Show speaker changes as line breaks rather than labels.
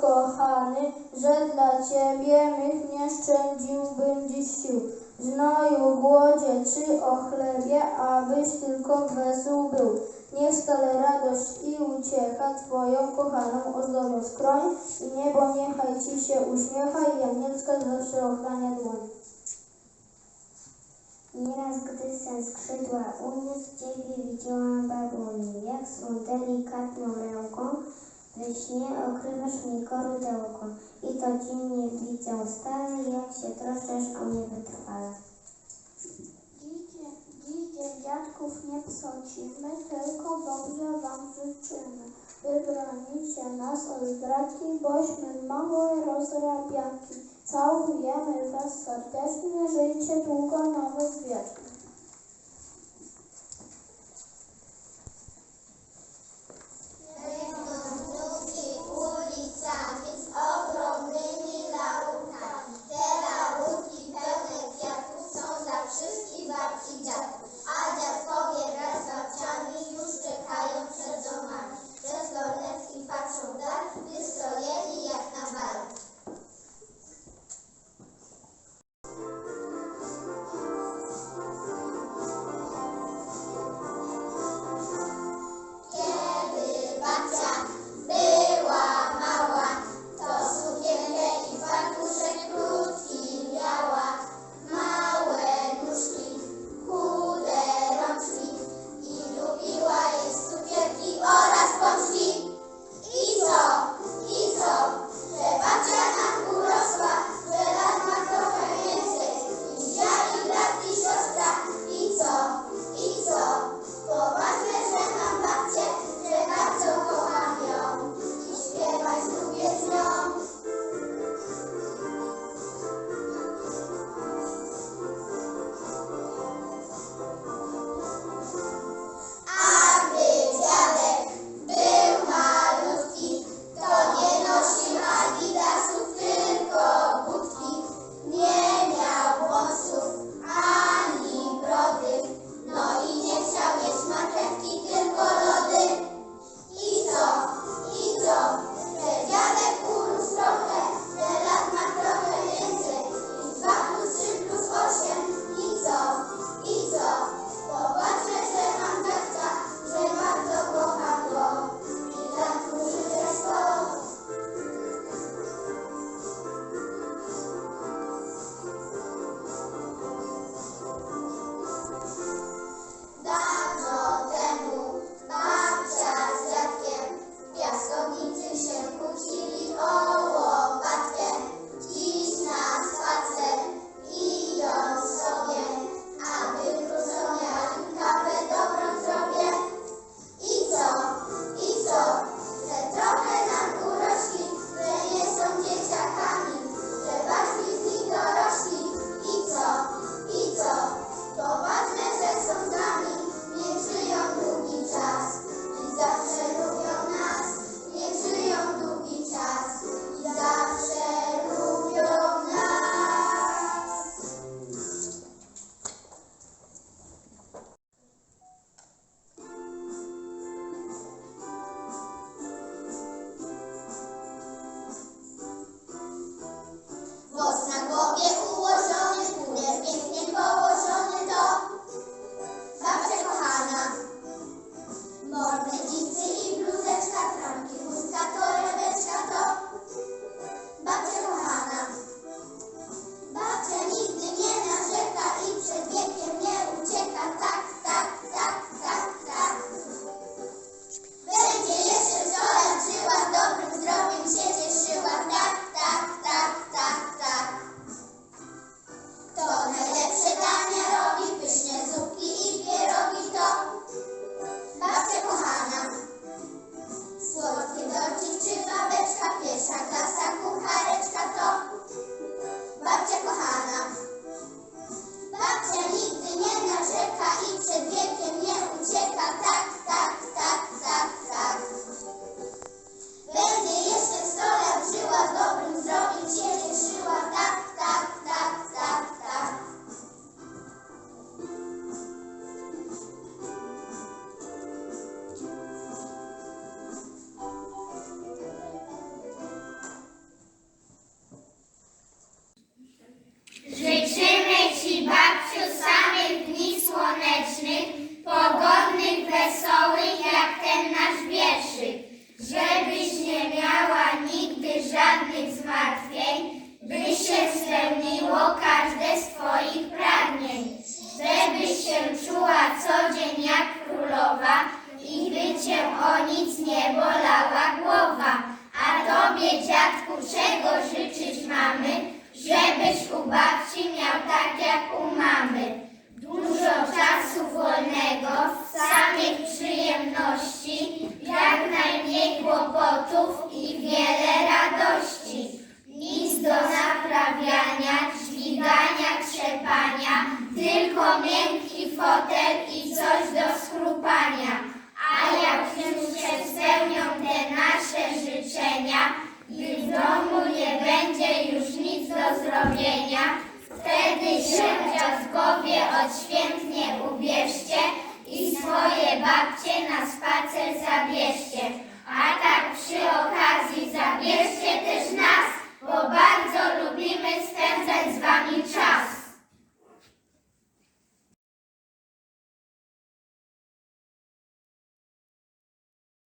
kochany, że dla Ciebie mych nie szczędziłbym dziś sił. Znoju, głodzie czy o chlebie, abyś tylko wesół był. Niech stale radość i uciecha Twoją kochaną ozdobią skroń i niebo niechaj Ci się uśmiecha i anielska zawsze ochrania dłoń.
Nieraz, gdy sen skrzydła uniósł, Ciebie widziałam babuni, jak swą delikatną ręką we śnie okrywasz mi korudełką i to dziwnie widzę stale, jak się troszczysz o mnie wytrwale.
Dzień dziadków nie psocimy, tylko dobrze Wam życzymy. Wybronicie nas od zdraki, bośmy małe rozrabiaki. Całujemy Was serdecznie, żyjcie długo, nawet wiecznie.
Tak jak u mamy. Dużo czasu wolnego, samych przyjemności, jak najmniej kłopotów i wiele radości. Nic do naprawiania, dźwigania, trzepania, tylko miękki fotel i coś do skrupania. A jak już się spełnią te nasze życzenia i w domu nie będzie już nic do zrobienia, Wtedy się dziadkowie odświętnie ubierzcie i swoje babcie na spacer zabierzcie.